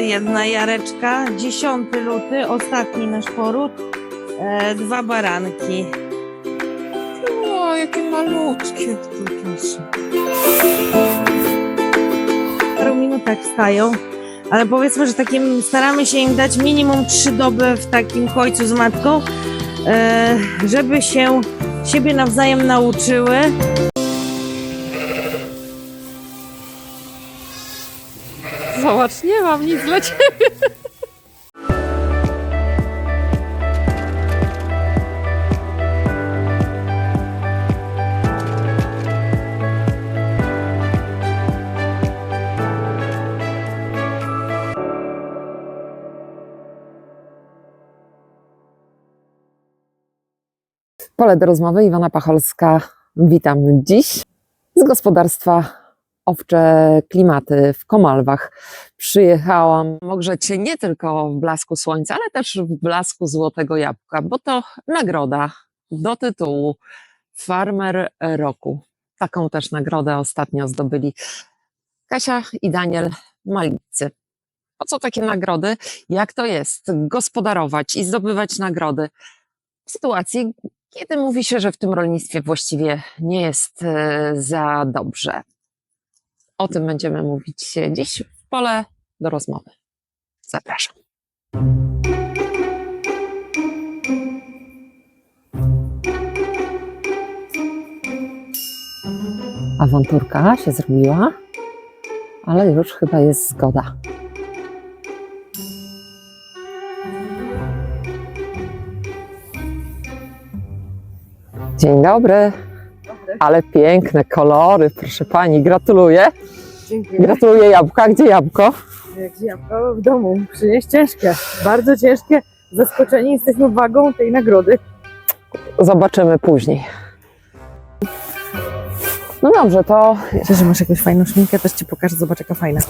jedna jareczka, 10 luty, ostatni nasz poród, e, dwa baranki. O, jakie malutkie. Proszę. W paru minutach wstają, ale powiedzmy, że takim staramy się im dać minimum 3 doby w takim kojcu z matką, e, żeby się siebie nawzajem nauczyły. Zobacz, nie mam nic dla ciebie. Pole do rozmowy, Iwana Pacholska. Witam dziś z gospodarstwa Owcze Klimaty w Komalwach. Przyjechałam ogrzeć się nie tylko w blasku słońca, ale też w blasku złotego jabłka, bo to nagroda do tytułu Farmer Roku. Taką też nagrodę ostatnio zdobyli Kasia i Daniel Malicy. Po co takie nagrody? Jak to jest gospodarować i zdobywać nagrody w sytuacji, kiedy mówi się, że w tym rolnictwie właściwie nie jest e, za dobrze? O tym będziemy mówić dziś w pole do rozmowy. Zapraszam. Awanturka się zrobiła, ale już chyba jest zgoda. Dzień dobry. Ale piękne kolory, proszę pani, gratuluję. Dziękuję. Gratuluję jabłka. Gdzie jabłko? Jak jabłko w domu przynieść ciężkie, bardzo ciężkie. Zaskoczeni jesteśmy wagą tej nagrody. Zobaczymy później. No dobrze, to Wiesz, że masz jakąś fajną szminkę, też ci pokażę, zobacz jaka fajna.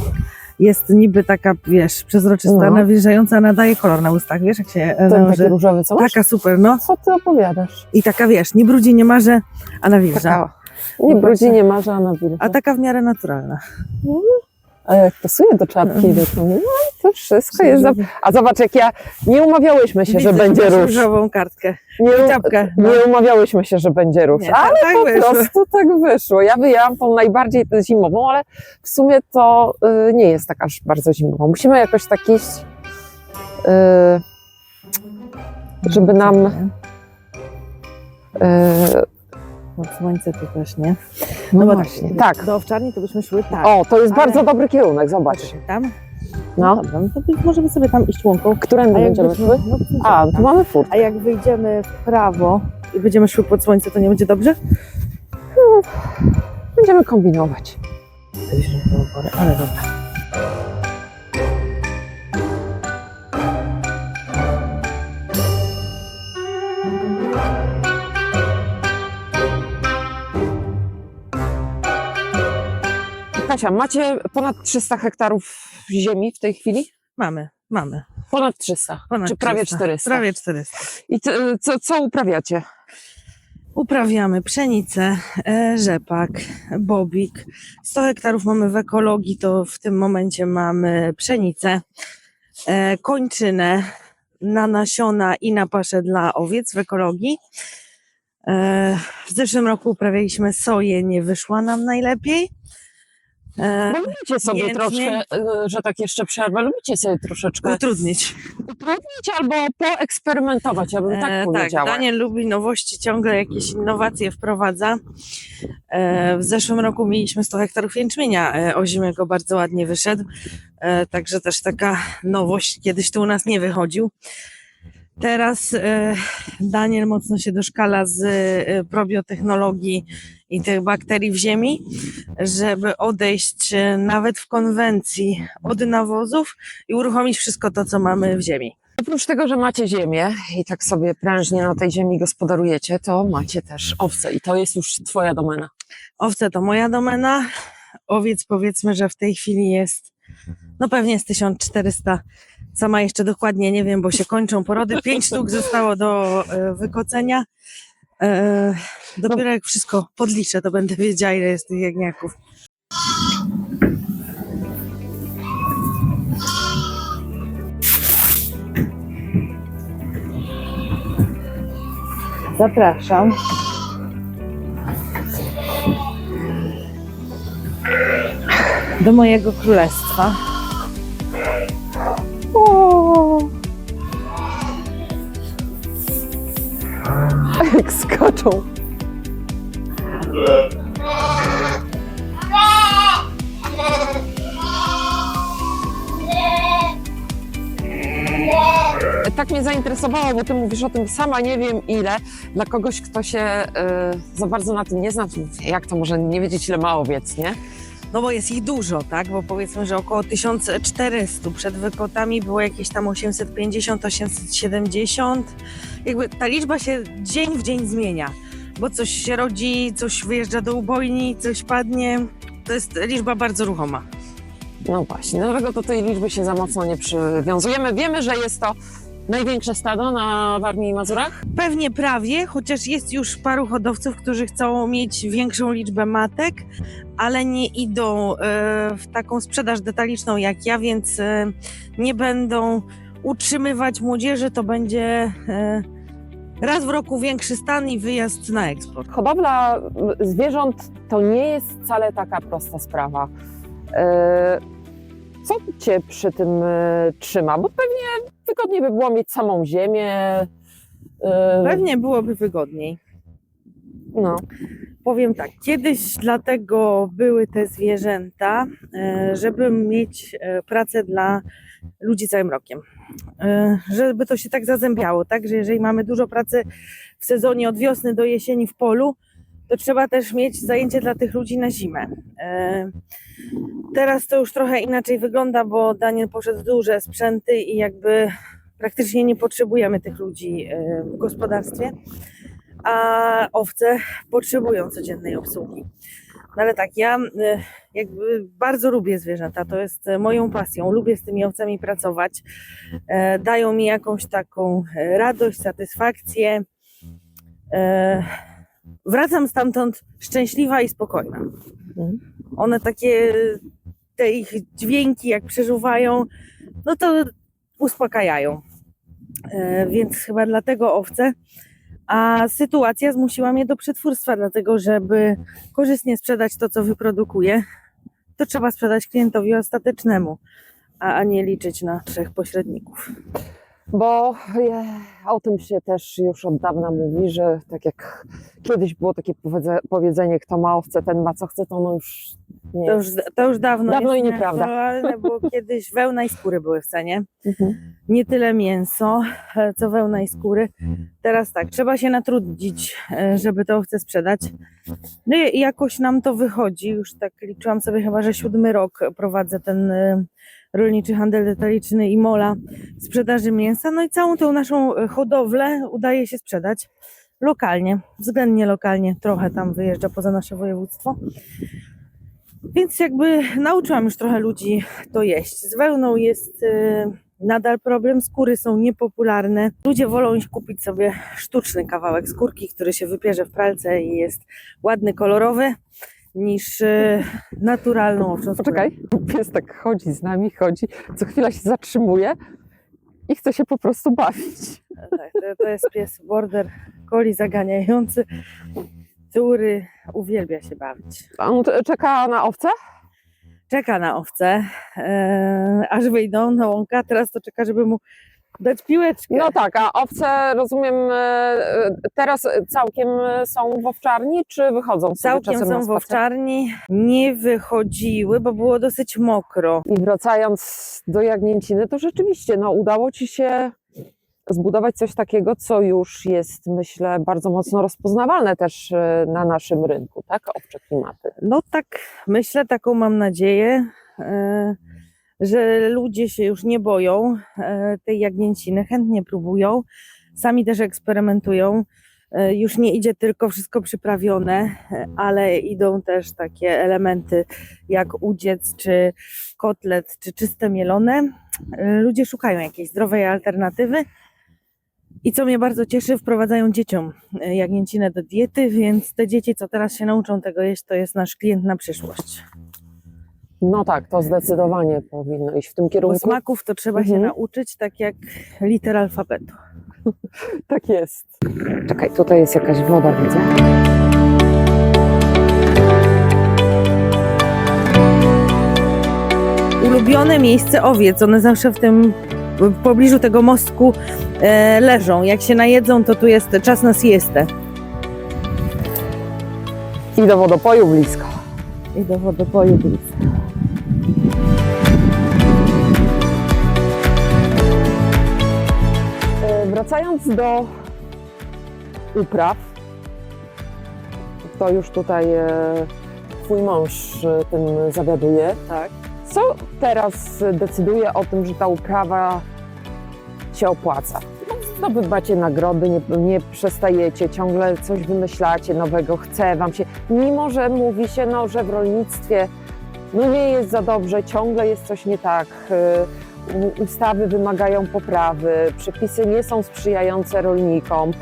Jest niby taka, wiesz, przezroczysta, No. nawilżająca, nadaje kolor na ustach, wiesz, jak się e, ten taki różowy, co masz? Taka super, no. Co ty opowiadasz? I taka, wiesz, nie brudzi, nie marze, a nawilża. Taka, nie brudzi, nie marza, a nawilża. A taka w miarę naturalna. A jak pasuje do czapki, do to, no to wszystko jest... Za... A zobacz, jak ja... Nie umawiałyśmy się, że Widzę, będzie masz róż. różową kartkę. Nie, I czapkę. No. nie umawiałyśmy się, że będzie róż. Nie, tak- ale tak po wyszło. prostu tak wyszło. Ja wyjęłam tą najbardziej zimową, ale w sumie to y, nie jest taka aż bardzo zimowa. Musimy jakoś tak iść, y, żeby nam... Y, No, słońce tu też, nie? no bo właśnie, tak. Do owczarni to byśmy szły tak. O, to jest ale- bardzo dobry kierunek, zobacz. Tam? No, Dobra, no to być- możemy sobie tam iść łąką. którędy będziemy byśmy- szły? no, A, tu mamy furtkę. A jak wyjdziemy w prawo i będziemy szły pod słońce, to nie będzie dobrze? Będziemy kombinować. Ale dobra. Kasia, macie ponad 300 hektarów ziemi w tej chwili? Mamy, mamy. Ponad 300. Ponad Czy prawie 300. 400? Prawie 400. I co, co, co uprawiacie? Uprawiamy pszenicę, e, rzepak, bobik. 100 hektarów mamy w ekologii, to w tym momencie mamy pszenicę, e, kończynę na nasiona i na paszę dla owiec w ekologii. E, w zeszłym roku uprawialiśmy soję, nie wyszła nam najlepiej. E, Bo lubicie sobie Jęczmień. troszkę, y, że tak jeszcze przerwę, lubicie sobie troszeczkę utrudnić. utrudnić albo poeksperymentować, ja bym tak E, tak, powiedziała. Daniel lubi nowości, ciągle jakieś innowacje wprowadza. E, w zeszłym roku mieliśmy 100 hektarów jęczmienia e, ozimego, bardzo ładnie wyszedł. E, także też taka nowość, kiedyś tu u nas nie wychodził. Teraz e, Daniel mocno się doszkala z e, probiotechnologii i tych bakterii w ziemi, żeby odejść e, nawet w konwencji od nawozów i uruchomić wszystko to, co mamy w ziemi. Oprócz tego, że macie ziemię i tak sobie prężnie na tej ziemi gospodarujecie, to macie też owce i to jest już twoja domena. Owce to moja domena. Owiec powiedzmy, że w tej chwili jest, no pewnie jest 1400. Sama jeszcze dokładnie nie wiem, bo się kończą porody. Pięć sztuk zostało do e, wykocenia. Eee, dopiero jak wszystko podliczę, to będę wiedziała, ile jest tych jagniaków. Zapraszam. Do mojego królestwa. O! Jak skaczą. Tak mnie zainteresowało, bo ty mówisz o tym sama nie wiem ile. Dla kogoś, kto się y, za bardzo na tym nie zna, to jak to może nie wiedzieć ile ma owiec, nie? No bo jest ich dużo, tak? Bo powiedzmy, że około 1400 przed wykotami było jakieś tam 850, 870. Jakby ta liczba się dzień w dzień zmienia, bo coś się rodzi, coś wyjeżdża do ubojni, coś padnie. To jest liczba bardzo ruchoma. No właśnie, dlatego do tej liczby się za mocno nie przywiązujemy. Wiemy, że jest to największe stado na Warmii i Mazurach. Pewnie prawie, chociaż jest już paru hodowców, którzy chcą mieć większą liczbę matek, ale nie idą e, w taką sprzedaż detaliczną jak ja, więc e, nie będą utrzymywać młodzieży. To będzie e, raz w roku większy stan i wyjazd na eksport. Hodowla zwierząt to nie jest wcale taka prosta sprawa. Co cię przy tym y, trzyma? Bo pewnie wygodniej by było mieć samą ziemię. y, Pewnie byłoby wygodniej. No. Powiem tak, kiedyś dlatego były te zwierzęta, e, żeby mieć e, pracę dla ludzi całym rokiem. E, Żeby to się tak zazębiało, tak? Że jeżeli mamy dużo pracy w sezonie od wiosny do jesieni w polu, to trzeba też mieć zajęcie dla tych ludzi na zimę. E, Teraz to już trochę inaczej wygląda, bo Daniel poszedł duże sprzęty i jakby praktycznie nie potrzebujemy tych ludzi e, w gospodarstwie a owce potrzebują codziennej obsługi. No ale tak, ja y, jakby bardzo lubię zwierzęta, to jest y, moją pasją, lubię z tymi owcami pracować, e, dają mi jakąś taką e, radość, satysfakcję. E, Wracam stamtąd szczęśliwa i spokojna. One takie, te ich dźwięki jak przeżuwają, no to uspokajają. E, Więc chyba dlatego owce. A sytuacja zmusiła mnie do przetwórstwa, dlatego żeby korzystnie sprzedać to, co wyprodukuję, to trzeba sprzedać klientowi ostatecznemu, a nie liczyć na trzech pośredników. Bo e, o tym się też już od dawna mówi, że tak jak kiedyś było takie powiedze- powiedzenie, kto ma owce, ten ma co chce, to no już nie To już, to już dawno, Dawno jest i nieprawda. nieaktualne, bo kiedyś wełna i skóry były w cenie. Mhm. Nie tyle mięso, e, co wełna i skóry. Teraz tak, trzeba się natrudzić, e, żeby te owce sprzedać. No i jakoś nam to wychodzi. Już tak liczyłam sobie chyba, że siódmy rok prowadzę ten rolniczy handel detaliczny i mola sprzedaży mięsa. No i całą tą naszą e, hodowlę udaje się sprzedać lokalnie, względnie lokalnie. Trochę tam wyjeżdża poza nasze województwo. Więc jakby nauczyłam już trochę ludzi to jeść. Z wełną jest e, nadal problem, skóry są niepopularne. Ludzie wolą iść kupić sobie sztuczny kawałek skórki, który się wypierze w pralce i jest ładny, kolorowy, niż e, naturalną owczą skórę. Poczekaj, pies tak chodzi z nami, chodzi, co chwila się zatrzymuje i chce się po prostu bawić. Tak, to, to jest pies border collie zaganiający, który uwielbia się bawić. A On t- czeka na owce? Czeka na owce, e, aż wyjdą na łąka. Teraz to czeka, żeby mu dać piłeczkę. No tak, a owce rozumiem e, e, teraz całkiem są w owczarni, czy wychodzą sobie Całkiem czasem są w owczarni. Nie wychodziły, bo było dosyć mokro. I wracając do Jagnięciny, to rzeczywiście no, udało Ci się zbudować coś takiego, co już jest, myślę, bardzo mocno rozpoznawalne też e, na naszym rynku, tak? Owcze klimaty. No tak, myślę, taką mam nadzieję, e, że ludzie się już nie boją e, tej jagnięciny, chętnie próbują, sami też eksperymentują. E, Już nie idzie tylko wszystko przyprawione, e, ale idą też takie elementy jak udziec, czy kotlet, czy czyste mielone. Ludzie szukają jakiejś zdrowej alternatywy. I co mnie bardzo cieszy, wprowadzają dzieciom jagnięcinę do diety, więc te dzieci, co teraz się nauczą tego jeść, to jest nasz klient na przyszłość. No tak, to zdecydowanie powinno iść w tym Bo kierunku. smaków to trzeba się Mhm. nauczyć, tak jak liter alfabetu. tak jest. Czekaj, tutaj jest jakaś woda, widzę. Ulubione miejsce owiec, one zawsze w tym w pobliżu tego mostku e, leżą. Jak się najedzą, to tu jest czas na siestę. I do wodopoju blisko. I do wodopoju blisko. Wracając do upraw, to już tutaj e, twój mąż e, tym zawiaduje. Tak. Co teraz decyduje o tym, że ta uprawa się opłaca? No, Zdobywacie nagrody, nie, nie przestajecie, ciągle coś wymyślacie nowego, chce wam się, mimo że mówi się, no, że w rolnictwie no, nie jest za dobrze, ciągle jest coś nie tak, u- ustawy wymagają poprawy, przepisy nie są sprzyjające rolnikom,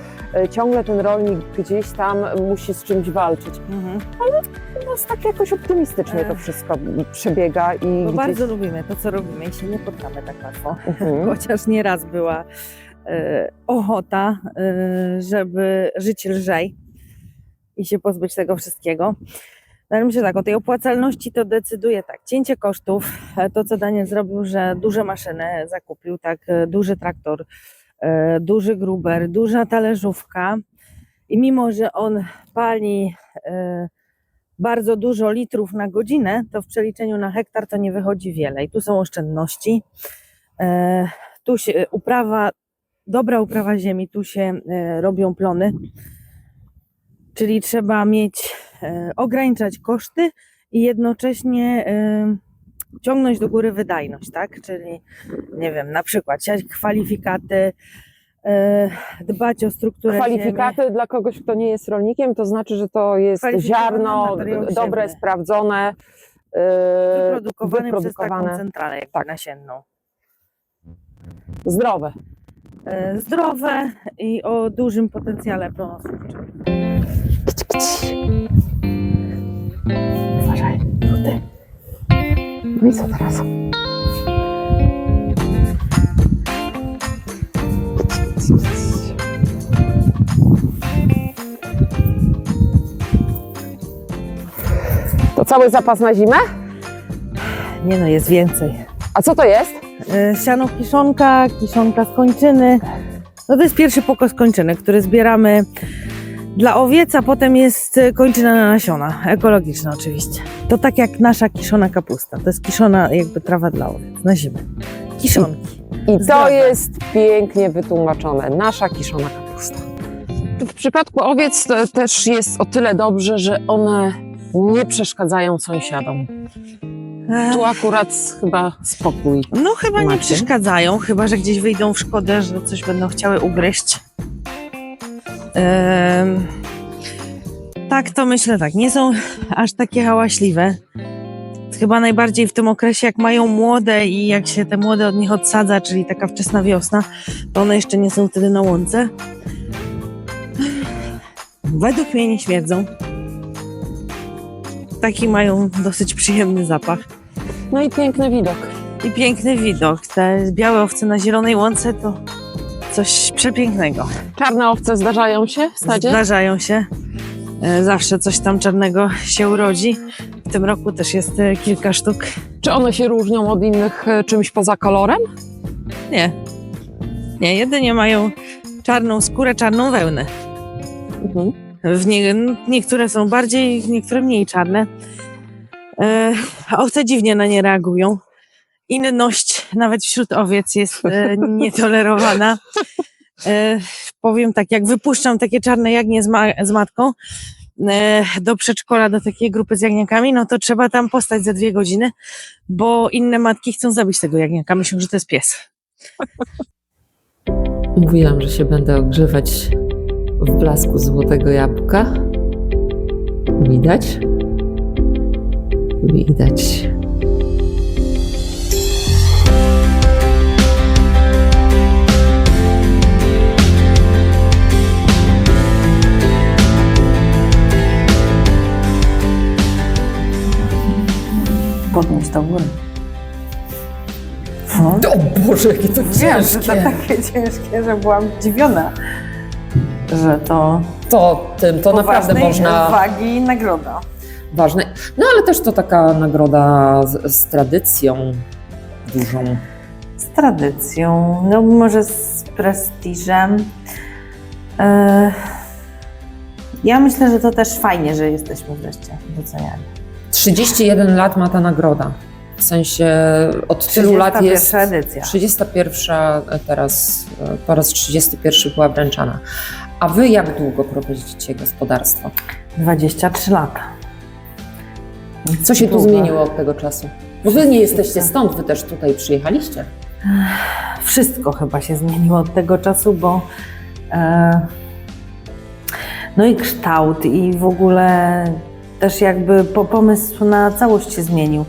y, ciągle ten rolnik gdzieś tam musi z czymś walczyć. Mhm. U nas tak jakoś optymistycznie to Ech. wszystko przebiega i Bo gdzieś... bardzo lubimy to, co robimy i się nie poddamy tak łatwo. Mhm. Chociaż nieraz była e, ochota, e, żeby żyć lżej i się pozbyć tego wszystkiego. No ale myślę tak, o tej opłacalności to decyduje tak, cięcie kosztów, e, to co Daniel zrobił, że duże maszyny zakupił, tak, e, duży traktor, e, duży gruber, duża talerzówka i mimo, że on pali bardzo dużo litrów na godzinę, to w przeliczeniu na hektar to nie wychodzi wiele i tu są oszczędności. Tu się uprawa, dobra uprawa ziemi, tu się robią plony, czyli trzeba mieć, e, ograniczać koszty i jednocześnie e, ciągnąć do góry wydajność, tak? Czyli nie wiem, na przykład siać kwalifikaty, e, dbać o strukturę Kwalifikaty dla kogoś, kto nie jest rolnikiem, to znaczy, że to jest ziarno dobre, sprawdzone, ziemi, wyprodukowane, przez taką wyprodukowane, centralę jak Tak. nasienną. zdrowe. E, zdrowe i o dużym potencjale plonotwórczym. Uważaj. Tutaj. No i co teraz? To cały zapas na zimę? Nie no, jest więcej. A co to jest? E, Siano kiszonka, kiszonka z kończyny. No to jest pierwszy pokos kończyny, który zbieramy dla owiec, a potem jest kończyna na nasiona, ekologiczna oczywiście. To tak jak nasza kiszona kapusta, to jest kiszona jakby trawa dla owiec na zimę. Kiszonki. I to Zdrowe. jest pięknie wytłumaczone. Nasza kiszona kapusta. W przypadku owiec to też jest o tyle dobrze, że one nie przeszkadzają sąsiadom. Tu akurat chyba spokój. No chyba nie Macie? przeszkadzają, chyba że gdzieś wyjdą w szkodę, że coś będą chciały ugryźć. Em, tak, to myślę tak. Nie są aż takie hałaśliwe. Chyba najbardziej w tym okresie, jak mają młode i jak się te młode od nich odsadza, czyli taka wczesna wiosna, to one jeszcze nie są wtedy na łące. Według mnie nie śmierdzą. Taki mają dosyć przyjemny zapach. No i piękny widok. I piękny widok. Te białe owce na zielonej łące to coś przepięknego. Czarne owce zdarzają się w stadzie? Zdarzają się. E, Zawsze coś tam czarnego się urodzi. W tym roku też jest e, kilka sztuk. Czy one się różnią od innych e, czymś poza kolorem? Nie. Nie, jedynie mają czarną skórę, czarną wełnę. Mhm. W nie, niektóre są bardziej, niektóre mniej czarne. E, owce dziwnie na nie reagują. Inność nawet wśród owiec jest e, nietolerowana. E, powiem tak, jak wypuszczam takie czarne jagnię z, ma, z matką e, do przedszkola, do takiej grupy z jagniakami, no to trzeba tam postać za dwie godziny, bo inne matki chcą zabić tego jagniaka, myślą, że to jest pies. Mówiłam, że się będę ogrzewać w blasku złotego jabłka. Widać? Widać. Podnieść do góry. O Boże, jakie to wiem, że to ciężkie. takie ciężkie, że byłam zdziwiona, że to To tym, to naprawdę można... wagi nagroda. Ważne. No ale też to taka nagroda z, z tradycją dużą. Z tradycją, no może z prestiżem. E, Ja myślę, że to też fajnie, że jesteśmy wreszcie doceniani. 31 lat ma ta nagroda. W sensie od tylu lat jest. 31 edycja. 31 teraz, e, po raz 31 była wręczana. A wy jak długo prowadzicie gospodarstwo? 23 lata. Co się tu Długo. zmieniło od tego czasu? Bo wy nie jesteście stąd, wy też tutaj przyjechaliście. Wszystko chyba się zmieniło od tego czasu, bo e, no i kształt i w ogóle też jakby po, pomysł na całość się zmienił,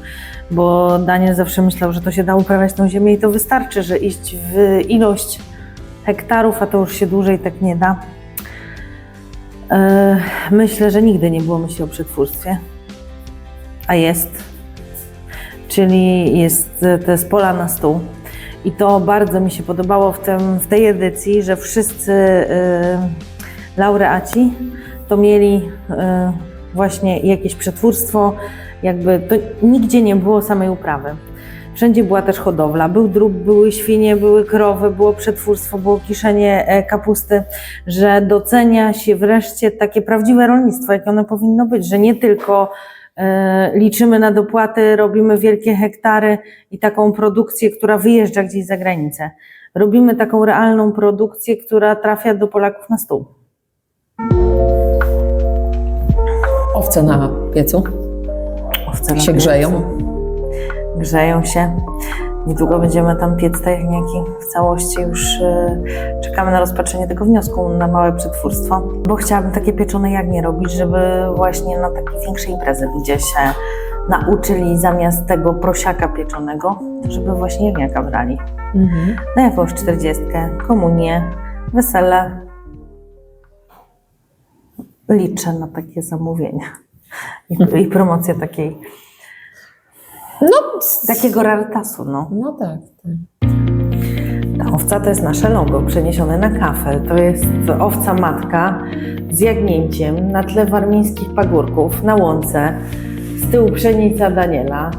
bo Daniel zawsze myślał, że to się da uprawiać tą ziemię i to wystarczy, że iść w ilość hektarów, a to już się dłużej tak nie da. E, myślę, że nigdy nie było myśli o przetwórstwie, a jest. Czyli jest to jest pola na stół. I to bardzo mi się podobało w, tym, w tej edycji, że wszyscy y, laureaci to mieli właśnie jakieś przetwórstwo, jakby to nigdzie nie było samej uprawy. Wszędzie była też hodowla, był drób, były świnie, były krowy, było przetwórstwo, było kiszenie e, kapusty, że docenia się wreszcie takie prawdziwe rolnictwo, jakie ono powinno być, że nie tylko e, liczymy na dopłaty, robimy wielkie hektary i taką produkcję, która wyjeżdża gdzieś za granicę. Robimy taką realną produkcję, która trafia do Polaków na stół. Owce na piecu Owce na się piecu. grzeją. Grzeją się. Niedługo będziemy tam piec te jagniaki w całości. Już e, czekamy na rozpatrzenie tego wniosku na małe przetwórstwo, bo chciałabym takie pieczone jagnie robić, żeby właśnie na takie większe imprezy ludzie się nauczyli zamiast tego prosiaka pieczonego, żeby właśnie jagniaka brali. Mhm. Na jakąś czterdziestkę, komunię, wesele. Liczę na takie zamówienia i, i promocję takiej, No, takiego rarytasu. No. no tak. tak. Ta owca to jest nasze logo przeniesione na kafel. To jest owca matka z jagnięciem na tle warmińskich pagórków, na łące. Z tyłu pszenica Daniela,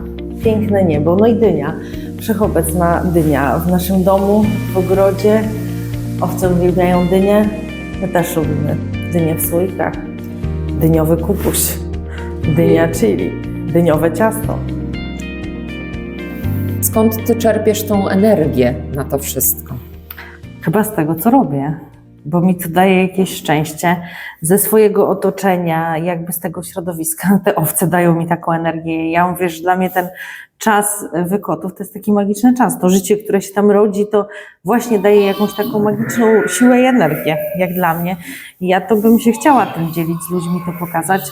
piękne niebo, no i dynia. Wszechobecna dynia w naszym domu, w ogrodzie. Owce uwielbiają dynię, my też lubimy dynię w słoikach. Dyniowy kupuś, dynia chili, dyniowe ciasto. Skąd ty czerpiesz tą energię na to wszystko? Chyba z tego, co robię, bo mi to daje jakieś szczęście ze swojego otoczenia, jakby z tego środowiska. Te owce dają mi taką energię. Ja mówię, że dla mnie ten czas wykotów to jest taki magiczny czas. To życie, które się tam rodzi, to właśnie daje jakąś taką magiczną siłę i energię, jak dla mnie. I ja to bym się chciała tym dzielić z ludźmi, to pokazać.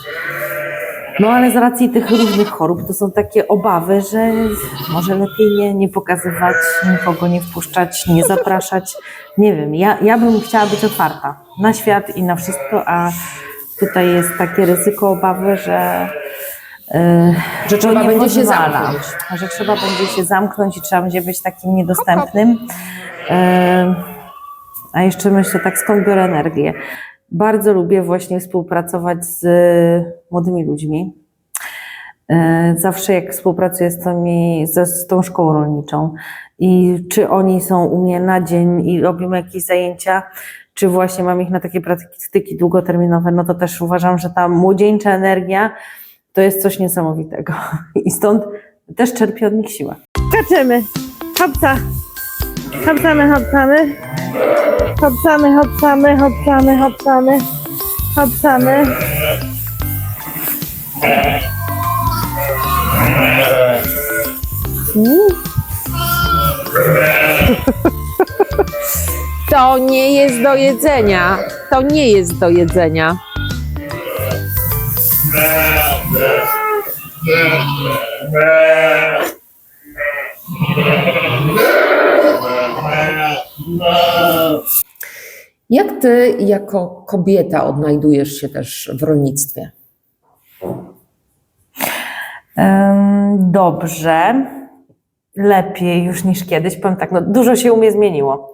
No ale z racji tych różnych chorób to są takie obawy, że może lepiej nie, nie pokazywać, nikogo nie wpuszczać, nie zapraszać. Nie wiem, ja, ja bym chciała być otwarta na świat i na wszystko, a tutaj jest takie ryzyko, obawy, że, yy, Że trzeba będzie się zamknąć. Że trzeba będzie się zamknąć i trzeba będzie być takim niedostępnym. Yy, a jeszcze myślę, tak skąd biorę energię? Bardzo lubię właśnie współpracować z młodymi ludźmi. E, Zawsze jak współpracuję z, tymi, z tą szkołą rolniczą i czy oni są u mnie na dzień i robimy jakieś zajęcia, czy właśnie mam ich na takie praktyki długoterminowe, no to też uważam, że ta młodzieńcza energia to jest coś niesamowitego. I stąd też czerpię od nich siłę. Skaczemy. Hopca. Hopcamy, hopcamy. Hopcamy, hopcamy, hopcamy, hopcamy. Hopcamy. To nie jest do jedzenia. To nie jest do jedzenia. Jak ty jako kobieta odnajdujesz się też w rolnictwie? Dobrze. lepiej już niż kiedyś. Powiem tak, no dużo się u mnie zmieniło.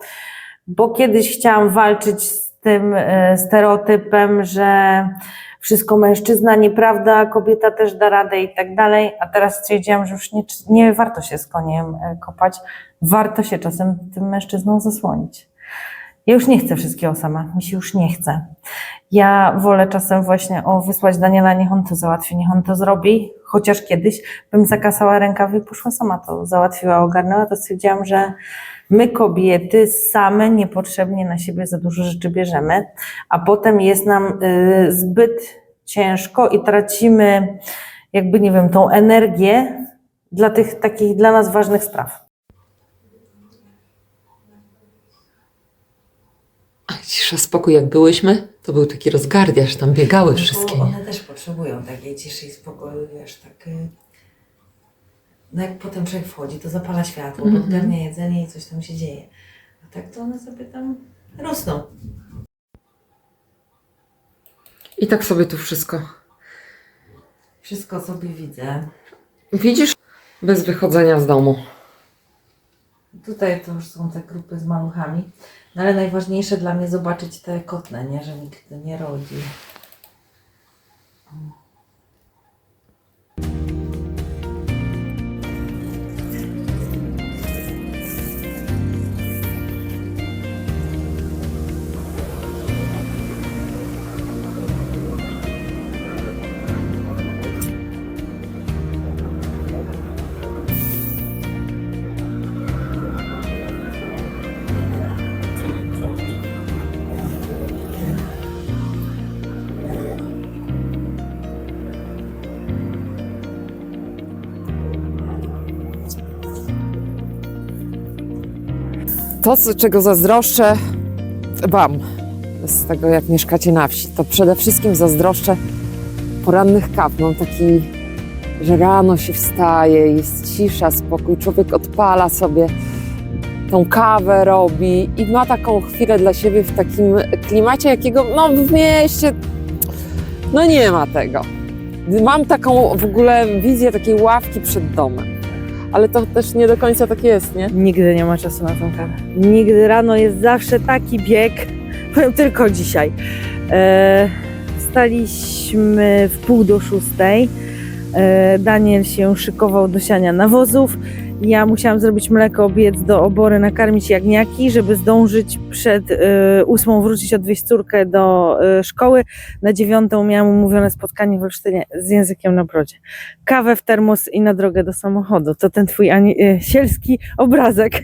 Bo kiedyś chciałam walczyć z tym e, stereotypem, że wszystko mężczyzna, nieprawda, kobieta też da radę i tak dalej, a teraz stwierdziłam, że już nie, nie warto się z koniem e, kopać, warto się czasem tym mężczyzną zasłonić. Ja już nie chcę wszystkiego sama, mi się już nie chce. Ja wolę czasem właśnie o wysłać Daniela, niech on to załatwi, niech on to zrobi, chociaż kiedyś bym zakasała rękawy i poszła sama to załatwiła, ogarnęła, to stwierdziłam, że my kobiety same niepotrzebnie na siebie za dużo rzeczy bierzemy, a potem jest nam y, zbyt ciężko i tracimy jakby, nie wiem, tą energię dla tych takich dla nas ważnych spraw. A cisza, spokój, jak byłyśmy, to był taki rozgardiaż, tam biegały wszystkie. Bo nie? one też potrzebują takiej ciszy i spokoju, wiesz, tak... No jak potem człowiek wchodzi, to zapala światło, Mhm. podgarnia jedzenie i coś tam się dzieje. A tak to one sobie tam rosną. I tak sobie tu wszystko. Wszystko sobie widzę. Widzisz? Bez wychodzenia z domu. Tutaj to już są te grupy z maluchami. No ale najważniejsze dla mnie zobaczyć te kotne, nie? Że nikt nie rodzi. To, czego zazdroszczę Wam z tego, jak mieszkacie na wsi, to przede wszystkim zazdroszczę porannych kaw. Mam taki, że rano się wstaje, jest cisza, spokój, człowiek odpala sobie tą kawę robi i ma taką chwilę dla siebie w takim klimacie, jakiego no, w mieście no nie ma tego. Mam taką w ogóle wizję takiej ławki przed domem. Ale to też nie do końca tak jest, nie? Nigdy nie ma czasu na tą kawę. Nigdy rano jest zawsze taki bieg. Powiem tylko dzisiaj. E, wstaliśmy w pół do szóstej. E, Daniel się szykował do siania nawozów. Ja musiałam zrobić mleko, obiec do obory, nakarmić jagniaki, żeby zdążyć przed e, ósmą wrócić, odwieźć córkę do e, szkoły. Na dziewiątą miałam umówione spotkanie w Olsztynie z językiem na brodzie. Kawę w termos i na drogę do samochodu. To ten twój ani- e, sielski obrazek.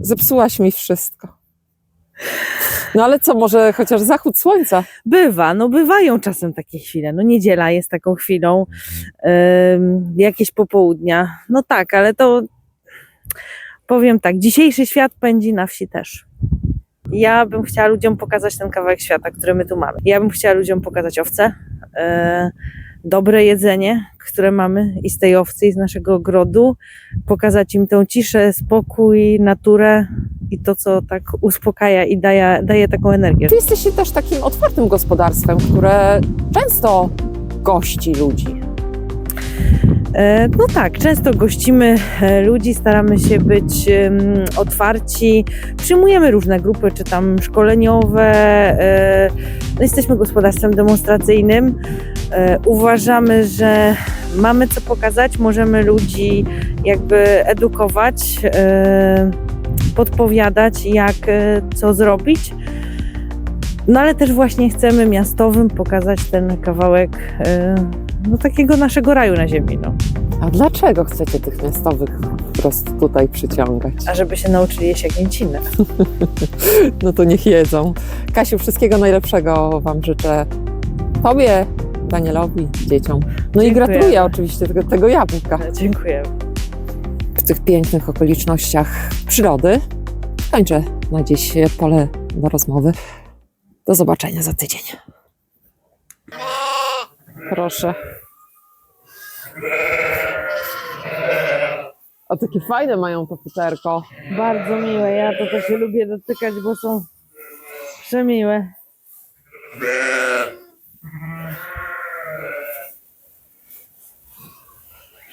Zepsułaś mi wszystko. No ale co, może chociaż zachód słońca? Bywa, no bywają czasem takie chwile. No niedziela jest taką chwilą, ym, jakieś popołudnia. No tak, ale to powiem tak, dzisiejszy świat pędzi na wsi też. Ja bym chciała ludziom pokazać ten kawałek świata, który my tu mamy. Ja bym chciała ludziom pokazać owce, e, dobre jedzenie, które mamy i z tej owcy, i z naszego ogrodu, pokazać im tą ciszę, spokój, naturę i to, co tak uspokaja i daje, daje taką energię. Ty jesteś też takim otwartym gospodarstwem, które często gości ludzi. E, No tak, często gościmy e, ludzi, staramy się być otwarci, przyjmujemy różne grupy, czy tam szkoleniowe. e, No jesteśmy gospodarstwem demonstracyjnym. Uważamy, że mamy co pokazać, możemy ludzi jakby edukować, podpowiadać, jak co zrobić. No ale też właśnie chcemy miastowym pokazać ten kawałek no, takiego naszego raju na ziemi. No. A dlaczego chcecie tych miastowych po prostu tutaj przyciągać? A żeby się nauczyli jeść jagnięciny. No to niech jedzą. Kasiu, wszystkiego najlepszego Wam życzę. Tobie, Danielowi, dzieciom. No i Dziękuję. gratuluję oczywiście tego, tego jabłka. Dziękuję. W tych pięknych okolicznościach przyrody kończę na dziś pole do rozmowy. Do zobaczenia za tydzień. Proszę. A takie fajne mają to futerko. Bardzo miłe. Ja to też lubię dotykać, bo są przemiłe.